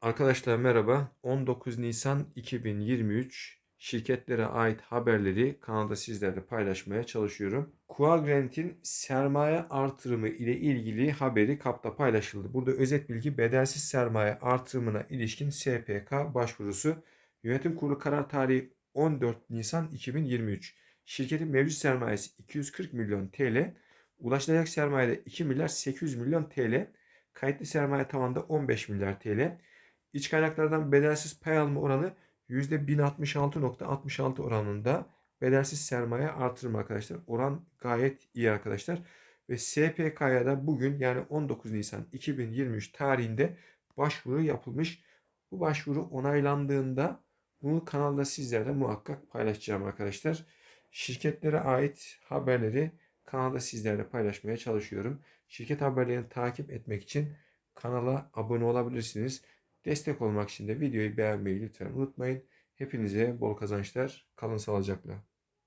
Arkadaşlar merhaba. 19 Nisan 2023 şirketlere ait haberleri kanalda sizlerle paylaşmaya çalışıyorum. Quadrant'in sermaye artırımı ile ilgili haberi kapta paylaşıldı. Burada özet bilgi bedelsiz sermaye artırımına ilişkin SPK başvurusu yönetim kurulu karar tarihi 14 Nisan 2023. Şirketin mevcut sermayesi 240 milyon TL, ulaşılacak sermayede 2 milyar 800 milyon TL, kayıtlı sermaye tavanda 15 milyar TL. İç kaynaklardan bedelsiz pay alma oranı %1066.66 oranında bedelsiz sermaye artırma arkadaşlar. Oran gayet iyi arkadaşlar. Ve SPK'ya da bugün yani 19 Nisan 2023 tarihinde başvuru yapılmış. Bu başvuru onaylandığında bunu kanalda sizlerle muhakkak paylaşacağım arkadaşlar. Şirketlere ait haberleri kanalda sizlerle paylaşmaya çalışıyorum. Şirket haberlerini takip etmek için kanala abone olabilirsiniz. Destek olmak için de videoyu beğenmeyi lütfen unutmayın. Hepinize bol kazançlar. Kalın sağlıcakla.